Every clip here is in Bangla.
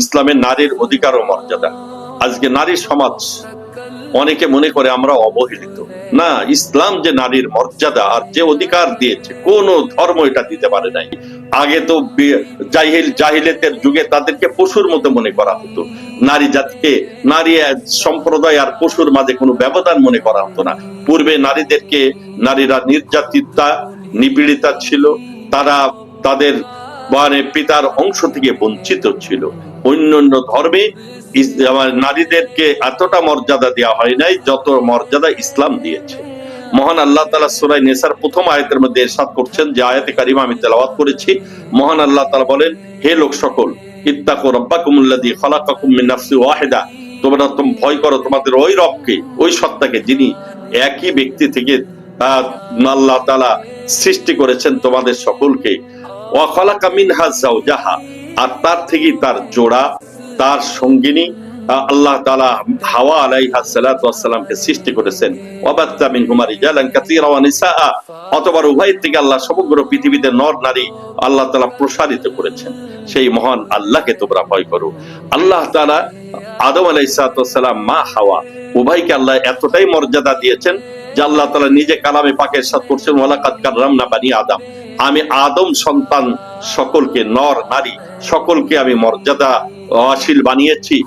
ইসলামের নারীর অধিকার ও মর্যাদা। আজকে নারী সমাজ অনেকে মনে করে আমরা অবহেলিত। না, ইসলাম যে নারীর মর্যাদা আর যে অধিকার দিয়েছে, কোন ধর্ম এটা দিতে পারে নাই। আগে তো জাহিল জাহিলেতের যুগে তাদেরকে পশুর মতো মনে করা হতো। নারী জাতিকে, নারী সম্প্রদায় আর পশুর মাঝে কোনো ব্যবধান মনে করা হতো না। পূর্বে নারীদেরকে, নারীরা নির্যাতিতা, নিপীড়িতা ছিল। তারা তাদের মানে পিতার অংশ থেকে বঞ্চিত ছিল। অন্য অন্য ধর্মে নারীদেরকে এতটা মর্যাদা দেওয়া হয় নাই, যত মর্যাদা ইসলাম দিয়েছে। মহান আল্লাহ তালা সুরাই নেসার প্রথম আয়াতের মধ্যে এরশাদ করছেন যে আয়াতে কারিমা আমি তেলাওয়াত করেছি। মহান আল্লাহ তালা বলেন, হে লোক সকল, ইত্তাকু রাব্বাকুমুল্লাযী খালাকাকুম মিন নাফসিন ওয়াহিদা, তোমরা তোম ভয় করো, তোমাদের ওই রবকে, ওই সত্তাকে যিনি একই ব্যক্তি থেকে আল্লাহ তাআলা সৃষ্টি করেছেন তোমাদের সকলকে। ওয়া খালাকা মিনহা যাওজাহা আর তার থেকেই তার জোড়া, তার সঙ্গিনী আল্লাহ তাআলা হাওয়া আলাইহা সালাতু ওয়াসসালামকে সৃষ্টি করেছেন। অতবার উভয়ের থেকে আল্লাহ সমগ্র পৃথিবীতে নর, নারী আল্লাহ তাআলা প্রসারিত করেছেন। সেই মহান আল্লাহকে তোমরা ভয় করো। আল্লাহ তাআলা আদম আলাইহিসসালাম মা হাওয়া, উভয়কে আল্লাহ এতটাই মর্যাদা দিয়েছেন যে আল্লাহ তালা নিজে কালামে পাকের সাথ করছেন ওয়ালাকাদ কাররামনা বানি আদম। আদম সন্তান, সকলকে নর, নারী, সকলকে আমি মর্যাদা অশীল বানিয়েছি।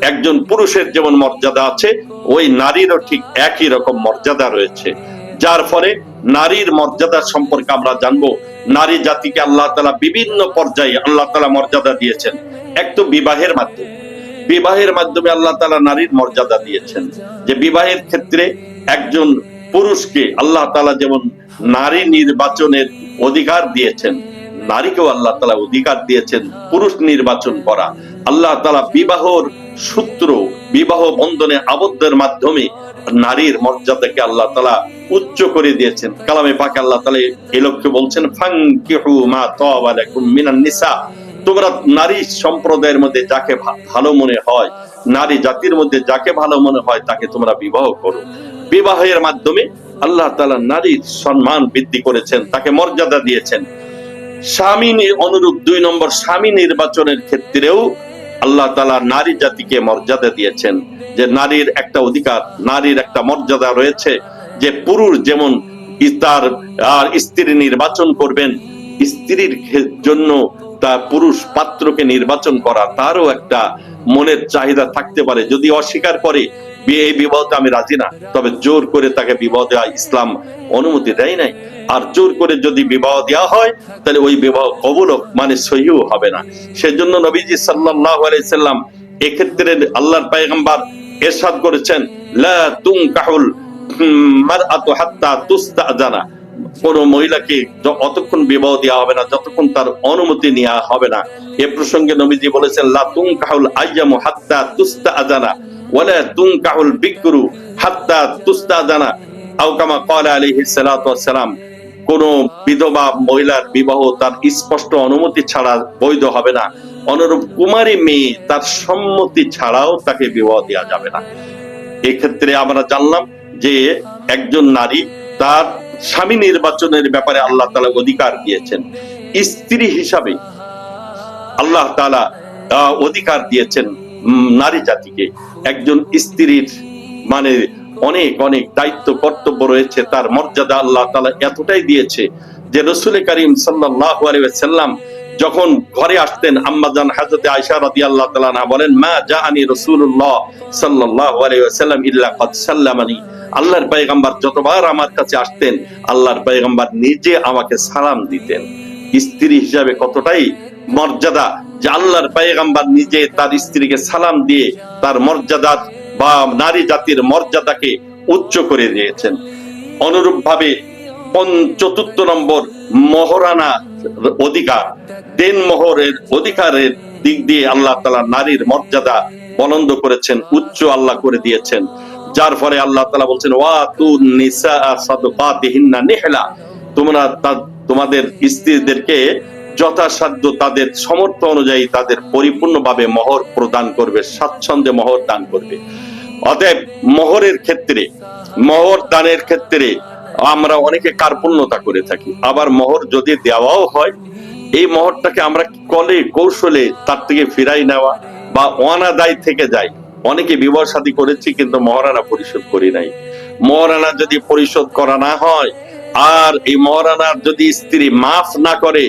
একজন পুরুষের যেমন মর্যাদা আছে, ওই নারীরও ঠিক একই রকম মর্যাদা রয়েছে। যার ফলে নারীর মর্যাদা সম্পর্কে আমরা জানব। নারী জাতিকে আল্লাহ তালা বিভিন্ন পর্যায়ে আল্লাহ তালা মর্যাদা দিয়েছেন। এক তো বিবাহের মাধ্যমে। বিবাহের মাধ্যমে আল্লাহ তালা নারীর মর্যাদা দিয়েছেন। যে বিবাহের ক্ষেত্রে একজন পুরুষকে আল্লাহ তালা যেমন নারী নির্বাচনের অধিকার দিয়েছেন, নারীকেও আল্লাহ তালা অধিকার দিয়েছেন পুরুষ নির্বাচন করা। আল্লাহ তালা বিবাহর সূত্র, বিবাহ বন্ধনে আবদ্ধের মাধ্যমে নারীর মর্যাদাকে আল্লাহ তালা উচ্চ করে দিয়েছেন। কালামে পাকে আল্লাহ তালা এই লক্ষ্যে বলছেন ফাঙ্কিহু মা তাওবা মিনান নিসা। তোমরা নারী সম্প্রদায়ের মধ্যে যাকে ভালো মনে হয়, নারী জাতির মধ্যে যাকে ভালো মনে হয় তাকে তোমরা বিবাহ করো। বিবাহের মাধ্যমে আল্লাহ তালা নারীর সম্মান বৃদ্ধি করেছেন, তাকে মর্যাদা দিয়েছেন। স্বামী অনুরূপ দুই নম্বর স্বামী নির্বাচনের ক্ষেত্রেও আল্লাহ তালা নারী জাতিকে মর্যাদা দিয়েছেন। যে নারীর একটা অধিকার, নারীর একটা মর্যাদা রয়েছে, যে পুরুষ যেমন তার, আর স্ত্রী নির্বাচন করবেন, স্ত্রীর জন্য তার পুরুষ পাত্রকে নির্বাচন করা, তারও একটা মনের চাহিদা থাকতে পারে। যদি অস্বীকার করে এই বিবাহতে আমি রাজি না। তবে জোর করে তাকে বিবাহ দেওয়া ইসলাম অনুমতি দেয় নাই। আর জোর করে যদি বিবাহ দেওয়া হয়, তাহলে ওই বিবাহ কবুল মানে সহিও হবে না। সেজন্য নবীজি সাল্লাল্লাহু আলাইহি সাল্লাম এক্ষেত্রে আল্লাহর এরশাদ করেছেন, লা তুনকাহুল মারআতু হাত্তা তুস্তাজানা। কোন মহিলাকে অতক্ষণ বিবাহ দেওয়া হবে না, যতক্ষণ তার অনুমতি নেওয়া হবে না। এ প্রসঙ্গে নবীজি বলেছেন, লা তুনকাহুল আইয়ামু হাত্তা তুস্তাজানা। ওয়ালা তুনকাহুল বিকরু হাত্তা তুস্তাজানা, আও কামা ক্বালা আলাইহিস সালাতু কোন বিধবা মহিলার বিবাহ তার স্পষ্ট অনুমতি ছাড়া বৈধ হবে না। অনুরূপ কুমারী মেয়ে তার সম্মতি ছাড়াও তাকে বিবাহ দেওয়া যাবে না। এক্ষেত্রে আমরা জানলাম যে একজন নারী তার স্বামী নির্বাচনের ব্যাপারে আল্লাহ তালা অধিকার দিয়েছেন। স্ত্রী হিসাবে আল্লাহ তালা অধিকার দিয়েছেন। নারী জাতিকে। একজন স্ত্রীর মানে অনেক অনেক দায়িত্ব, কর্তব্য রয়েছে, তার মর্যাদা আল্লাহ তালা এতটাই দিয়েছে যে রসুল করিম সাল্লাহ সাল্লাম যখন ঘরে আসতেন আম্মাজান হাজরতে আয়সা রাদি আল্লাহ তালা বলেন, মা যা আনি রসুল্লাহ সাল্লাহ সাল্লাম ইল্লা কদ সাল্লামানি। আল্লাহর পয়গম্বর যতবার আমার কাছে আসতেন, আল্লাহর পয়গম্বর নিজে আমাকে সালাম দিতেন। স্ত্রী হিসাবে কতটাই মর্যাদা যে আল্লাহর পয়গম্বর নিজে তার স্ত্রীকে সালাম দিয়ে তার মর্যাদার বা নারী জাতির মর্যাদাকে উচ্চ করে দিয়েছেন। অনুরূপ ভাবে চতুর্থ নম্বর মহরানা অধিকার, দেন মোহরের অধিকারের দিক দিয়ে আল্লাহ তালা নারীর মর্যাদা বলন্দ করেছেন, উচ্চ আল্লাহ করে দিয়েছেন। যার ফলে আল্লাহ তালা বলছেন ওয়া তু নিসা সাদকাতিহিন্না নিহলা। তোমরা তোমাদের স্ত্রীদেরকে যথাসাধ্য তাদের সমর্থ অনুযায়ী তাদের পরিপূর্ণভাবে মহর প্রদান করবে, স্বাচ্ছন্দ্যে মহর দান করবে। অতএব মহরের ক্ষেত্রে, মহর দানের ক্ষেত্রে আমরা অনেকে কার্পণ্যতা করে থাকি। আবার মহর যদি দেওয়াও হয়, এই মহরটাকে আমরা কলে, কৌশলে তার থেকে ফিরাই নেওয়া বা অনাদায় থেকে যায়। অনেকে বিবাহ শাদী করেছি কিন্তু মহারানা পরিশোধ করি নাই। মহারানা যদি পরিশোধ করা না হয়, আর এই মহারানার যদি স্ত্রী মাফ না করে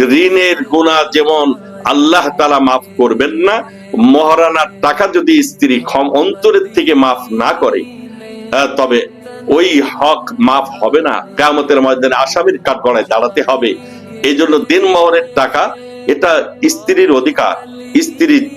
ঋণের গুণা যেমন আল্লাহ তালা মাফ করবেন না মহারানার টাকা যদি স্ত্রী ক্ষম অন্তরের থেকে মাফ না করে আহ, তবে ওই হক মাফ হবে না। কামতের ময়দানে আসামির কাঠগড়ায় দাঁড়াতে হবে। এই জন্য দিন মহরের টাকা এটা স্ত্রীর অধিকার। স্ত্রী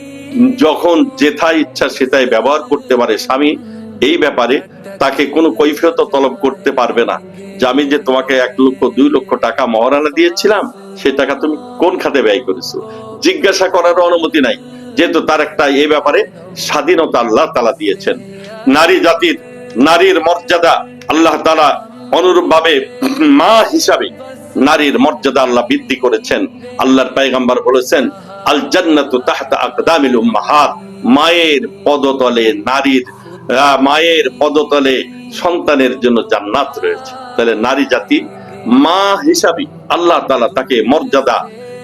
যখন যেথায় ইচ্ছা সেটাই ব্যবহার করতে পারে স্বামী এই ব্যাপারে তাকে কোনো কৈফিয়ত তলব করতে পারবে না। যে আমি যে তোমাকে এক লক্ষ দুই লক্ষ টাকা মহারানা দিয়েছিলাম সে টাকা তুমি কোন খাতে ব্যয় করেছ? জিজ্ঞাসা করার অনুমতি নাই। যেহেতু তার একটা এই ব্যাপারে স্বাধীনতা আল্লাহ তালা দিয়েছেন। নারী জাতির নারীর মর্যাদা আল্লাহ তালা অনুরূপ ভাবে মা হিসাবে নারীর মর্যাদা আল্লাহ বৃদ্ধি করেছেন। আল্লাহর পায়গাম্বার বলেছেন আল জান্নাতু তাহতা আকদামিল উম্মাহাত। মায়ের পদতলে নারীর মায়ের পদতলে সন্তানের জন্য জান্নাত রয়েছে। তাহলে নারী জাতি মা হিসাবে আল্লাহ তালা তাকে মর্যাদা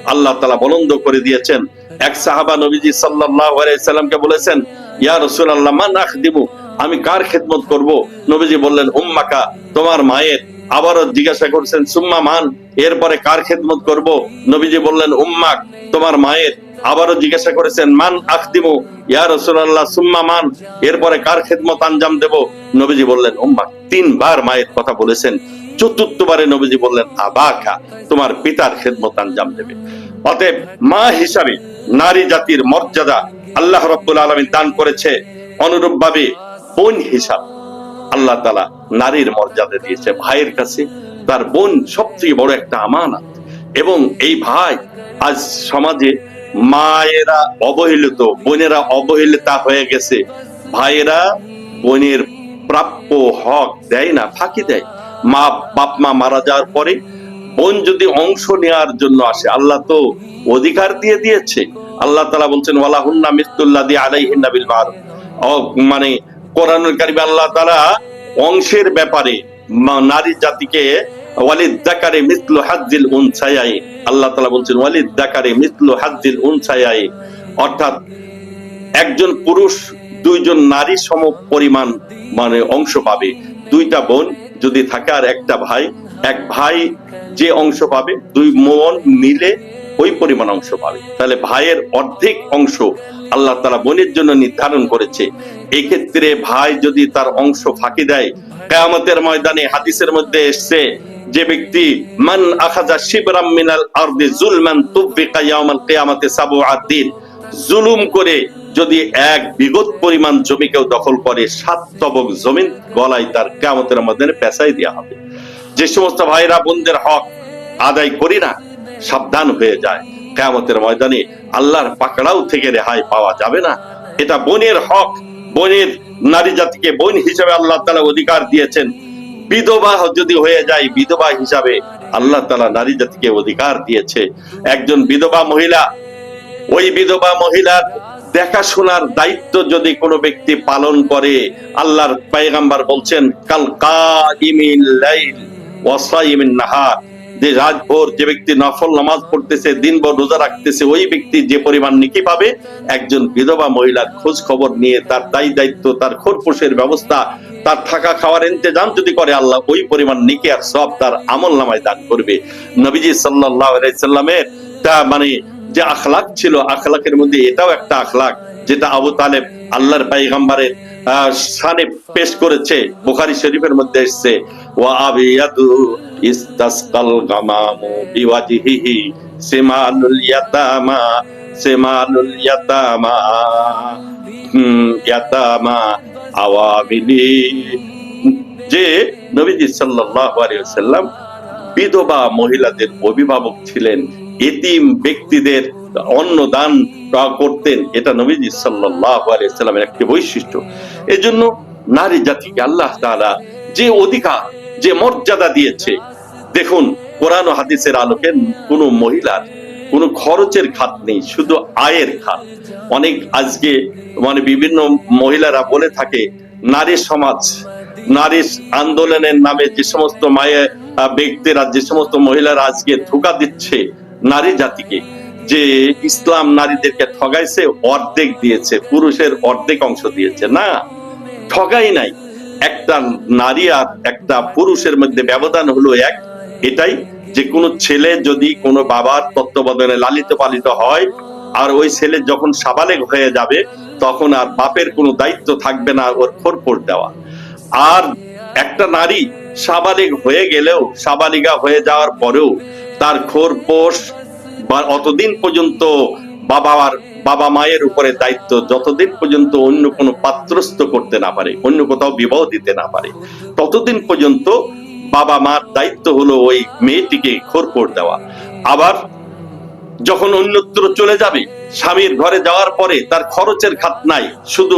আল্লাহ তালা বলন্দ করে দিয়েছেন। এক সাহাবা নবীজি সাল্লাহামকে বলেছেন সাল্লামকে বলেছেন, ইয়া রাসূলুল্লাহ, মান দিব আমি কার খেদমত করব? নবীজি বললেন, উম্মাকা, তোমার মায়ের আবারও জিজ্ঞাসা করছেন, সুম্মা মান, এরপরে কার খেদমত করব? নবীজি বললেন, উম্মাক, তোমার মায়ের। আবারও জিজ্ঞাসা করেছেন, মান আখদিমু? ইয়া রাসূলুল্লাহ, সুম্মা মান, এরপরে কার খেদমত আঞ্জাম দেব? নবীজি বললেন, উম্মাক, তিনবার মায়ের কথা বলেছেন। চতুর্থবারে নবীজি বললেন, আবাকা, তোমার পিতার খেদমত আঞ্জাম দেবে। অতএব মা হিসাবে নারী জাতির মর্যাদা আল্লাহ রব্বুল আলমী দান করেছে অনুরূপ ভাবে বোন হিসাব। আল্লাহ তালা নারীর মর্যাদা দিয়েছে ভাইয়ের কাছে। তার বোন সবথেকে বড় একটা আমানত। এবং এই ভাই আজ সমাজে মায়েরা অবহেলিত, বোনেরা অবহেলিতা হয়ে গেছে। ভাইয়েরা বোনের প্রাপ্য হক দেয় না, ফাঁকি দেয়। মা, বাপ, মা মারা যাওয়ার পরে বোন যদি অংশ নেওয়ার জন্য আসে, আল্লাহ তো অধিকার দিয়ে দিয়েছে। আল্লাহ তালা বলছেন, ওয়ালাহুন্না মিস্তুল্লাহ দিয়ে আলাইহিন্না বিল মারুফ। মানে কোরআনুল কারিমে আল্লাহ তাআলা অংশের ব্যাপারে নারী জাতিকে ওয়ালিদ দাকারে মিসলু হাজ্জিল উনসায়াই, আল্লাহ তাআলা বলছেন ওয়ালিদ দাকারে মিসলু হাজ্জিল উনসায়াই। অর্থাৎ একজন পুরুষ দুইজন নারী সম পরিমাণ মানে অংশ পাবে। দুইটা বোন যদি থাকে আর একটা ভাই, এক ভাই যে অংশ পাবে, দুই মন মিলে ওই পরিমাণ অংশ পাবে। তাহলে ভাইয়ের অর্ধেক অংশ আল্লাহ তালা বোনের জন্য নির্ধারণ করেছে। এই ক্ষেত্রে ভাই যদি তার অংশ ফাঁকি দেয়, কেয়ামতের ময়দানে হাদিসের মধ্যে এসছে যে ব্যক্তি, মান আখাজা শিবরাম মিনাল আরদি জুলমান তুব্বিকা কিয়ামাতে সাবআত দিন। জুলুম করে যদি এক বিগত পরিমাণ জমি কেউ দখল করে, সাত তবক জমিন গলায় তার কেয়ামতের মধ্যে পেশাই দেওয়া হবে। যে সমস্ত ভাইরা বোনদের হক আদায় করি না সাবধান হয়ে যায়। কেয়ামতের ময়দানে আল্লাহর পাকড়াও থেকে রেহাই পাওয়া যাবে না। এটা বোনের হক, বোনের নারী জাতিকে বোন হিসেবে আল্লাহ তালা অধিকার দিয়েছেন। বিধবা যদি হয়ে যায়, বিধবা হিসাবে আল্লাহ তালা নারী জাতিকে অধিকার দিয়েছে। একজন বিধবা মহিলা, ওই বিধবা মহিলার দেখাশোনার দায়িত্ব যদি কোনো ব্যক্তি পালন করে, আল্লাহর পায়গাম্বার বলছেন, কাল কাইমিল লাইল ওয়াসাইমিন নাহার। যে রাতভর যে ব্যক্তি নফল নামাজ পড়তেছে দিনভর রোজা রাখতেছে ওই ব্যক্তি যে পরিমাণ নিকি পাবে একজন বিধবা মহিলার খোঁজ খবর নিয়ে তার দায়ী দায়িত্ব তার খোরপোশের ব্যবস্থা তার থাকা খাওয়ার ইন্তজাম যদি করে আল্লাহ ওই পরিমাণ নিকে আর সব তার আমল নামায় দান করবে। নবীজি সাল্লাহ সাল্লামের তা মানে যে আখলাক ছিল আখলাকের মধ্যে এটাও একটা আখলাক যেটা আবু তালেব আল্লাহর পাইগাম্বারের আহ, শানে পেশ করেছে বুখারী শরীফের মধ্যে এসছে। ওয়া ইয়াতামা যে নবীজি ওয়াসাল্লাম বিধবা মহিলাদের অভিভাবক ছিলেন, এতিম ব্যক্তিদের অন্ন দান করতেন, এটা নবীজি সাল্লামের একটি বৈশিষ্ট্য। এজন্য নারী জাতিকে আল্লাহ তাআলা যে অধিকার যে মর্যাদা দিয়েছে। দেখুন কোরআন হাদিসের আলোকে কোনো মহিলার কোনো খরচের খাত নেই শুধু আয়ের খাত। অনেক আজকে মানে বিভিন্ন মহিলারা বলে থাকে নারী সমাজ নারী আন্দোলনের নামে যে সমস্ত আহ, ব্যক্তিরা যে সমস্ত মহিলারা আজকে ধোকা দিচ্ছে নারী জাতিকে যে ইসলাম নারীদেরকে ঠগাইছে অর্ধেক দিয়েছে পুরুষের অর্ধেক অংশ দিয়েছে। না ঠগাই নাই। একটা নারী আর একটা পুরুষের মধ্যে ব্যবধান হলো এক। এটাই যে কোনো ছেলে যদি কোনো বাবার তত্ত্বাবধানে লালিত পালিত হয়, আর ওই ছেলে যখন সাবালেগ হয়ে যাবে, তখন আর বাপের কোনো দায়িত্ব থাকবে না ওর খোরপোর দেওয়া। আর একটা নারী সাবালিগ হয়ে গেলেও সাবালিগা হয়ে যাওয়ার পরেও তার খোরপোষ বা অতদিন পর্যন্ত বাবার বাবা মায়ের উপরে দায়িত্ব যতদিন পর্যন্ত অন্য কোনো পাত্রস্থ করতে না পারে, অন্য কোথাও বিবাহ দিতে না পারে, ততদিন পর্যন্ত বাবা মার দায়িত্ব হলো ওই মেয়েটিকে খোরপোর দেওয়া। আবার যখন অন্যত্র চলে যাবে, স্বামীর ঘরে যাওয়ার পরে তার খরচের খাত নাই, শুধু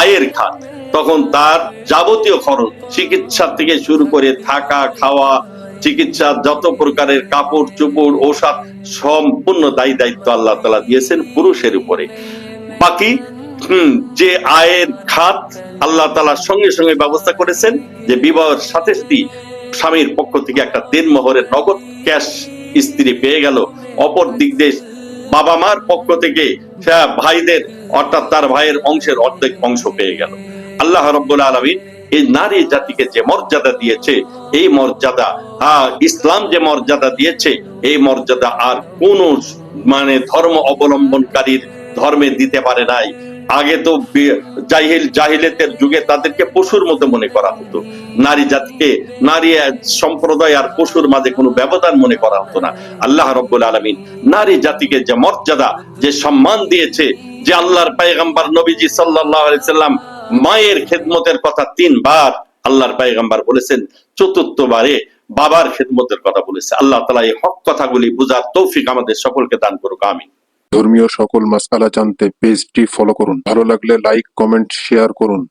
আয়ের খাত। তখন তার যাবতীয় খরচ, চিকিৎসা থেকে শুরু করে থাকা, খাওয়া চিকিৎসা যত প্রকারের কাপড়, চোপড়, ঔষধ সম্পূর্ণ দায়ী দায়িত্ব আল্লাহ তালা দিয়েছেন পুরুষের উপরে। বাকি যে আয়ের খাত আল্লাহ তালার সঙ্গে সঙ্গে ব্যবস্থা করেছেন যে বিবাহের সাথে স্বামীর পক্ষ থেকে একটা দেড় মোহরের নগদ ক্যাশ স্ত্রী পেয়ে গেল। অপর দিক দিয়ে বাবা মার পক্ষ থেকে ভাইদের, অর্থাৎ তার ভাইয়ের অংশের অর্ধেক অংশ পেয়ে গেল। আল্লাহ রব্বুল আলমিন এই নারী জাতিকে যে মর্যাদা দিয়েছে এই মর্যাদা আহ, ইসলাম যে মর্যাদা দিয়েছে এই মর্যাদা আর কোন মানে ধর্ম অবলম্বনকারীর ধর্মে দিতে পারে নাই। আগে তো জাহিল জাহিলেতের যুগে তাদেরকে পশুর মতো মনে করা হতো। নারী জাতিকে নারী সম্প্রদায় আর পশুর মাঝে কোনো ব্যবধান মনে করা হতো না। আল্লাহ রব্বুল আলমিন নারী জাতিকে যে মর্যাদা যে সম্মান দিয়েছে যে আল্লাহর পায়গাম্বার নবীজি সাল্লাহ সাল্লাম মায়ের খেদমতের কথা তিনবার আল্লাহর পায়গাম্বার বলেছেন, চতুর্থবারে বাবার খেদমতের কথা বলেছে। আল্লাহ তালা এই হক কথাগুলি বুঝার তৌফিক আমাদের সকলকে দান করুক আমি ধর্মীয় সকল মাসালা জানতে পেজটি ফলো করুন। ভালো লাগলে লাইক কমেন্ট শেয়ার করুন।